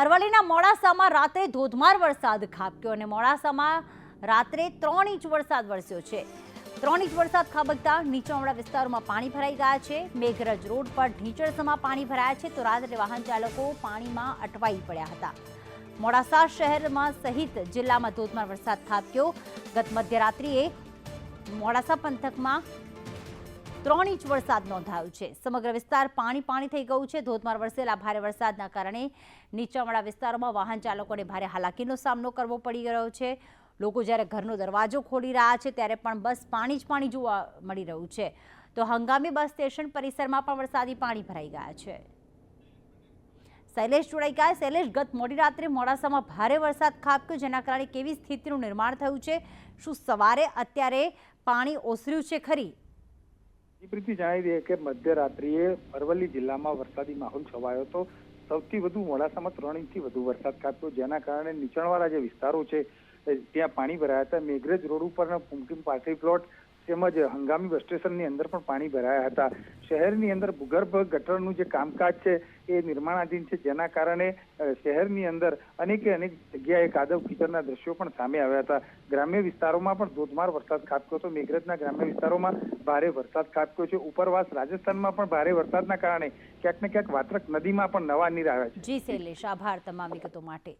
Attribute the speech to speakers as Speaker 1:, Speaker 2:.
Speaker 1: અરવલ્લીના મોડાસામાં રાત્રે ધોધમાર વરસાદ ખાબક્યો અને મોડાસામાં રાત્રે ત્રણ ઇંચ વરસાદ વરસ્યો છે. ત્રણ ઇંચ વરસાદ ખાબકતા નીચાણવાળા વિસ્તારોમાં પાણી ભરાઈ ગયા છે. મેઘરજ રોડ પર ઢીંચણસમાં પાણી ભરાયા છે તો રાત્રે વાહન ચાલકો પાણીમાં અટવાઈ પડ્યા હતા. મોડાસા શહેરમાં સહિત જિલ્લામાં ધોધમાર વરસાદ ખાબક્યો. ગત મધ્યરાત્રિએ મોડાસા પંથકમાં ત્રણ ઇંચ વરસાદ નોંધાયો છે. સમગ્ર વિસ્તાર પાણી પાણી થઈ ગયું છે. ધોધમાર વરસેલા ભારે વરસાદના કારણે નીચાણવાળા વિસ્તારોમાં વાહન ચાલકોને ભારે હાલાકીનો સામનો કરવો પડી રહ્યો છે. લોકો જ્યારે ઘરનો દરવાજો ખોલી રહ્યા છે, ત્યારે પણ બસ પાણી જ પાણી જોવા મળી રહ્યું છે. તો હંગામી બસ સ્ટેશન પરિસરમાં પણ વરસાદી પાણી ભરાઈ ગયા છે. શૈલેષ જોડાઈ ગયા. શૈલેષ, ગત મોડી રાત્રે મોડાસામાં ભારે વરસાદ ખાબક્યો, જેના કારણે કેવી સ્થિતિનું નિર્માણ થયું છે? શું સવારે અત્યારે પાણી ઓસર્યું છે ખરી?
Speaker 2: પ્રીતિ જણાવી દઈએ કે મધ્યરાત્રિએ અરવલ્લી જિલ્લામાં વરસાદી માહોલ છવાયો હતો. સૌથી વધુ મોડાસામાં ત્રણ ઇંચથી વધુ વરસાદ ખાબક્યો, જેના કારણે નીચાણવાળા જે વિસ્તારો છે ત્યાં પાણી ભરાયા હતા. મેઘરજ રોડ ઉપરના પુમકીમ પાર્ટી પ્લોટ તેમજ હંગામી બસ સ્ટેશનની અંદર પણ પાણી ભરાયા હતા. શહેરની અંદર ભૂગર્ભ ગટરનું જે કામકાજ છે એ નિર્માણાધીન છે, જેના કારણે શહેરની અંદર અનેકે અનેક જગ્યાએ કાદવ કીચડના દ્રશ્યો પણ સામે આવ્યા હતા. ગ્રામ્ય વિસ્તારોમાં પણ ધોધમાર વરસાદ ખાબક્યો હતો. મેઘરજના ગ્રામ્ય વિસ્તારોમાં ભારે વરસાદ ખાબક્યો છે. ઉપરવાસ રાજસ્થાનમાં પણ ભારે વરસાદના કારણે ક્યાંક ને ક્યાંક વાત્રક નદીમાં પણ નવા નીર આવ્યા છે.
Speaker 1: જી શૈલેષ, આભાર તમામ વિગતો માટે.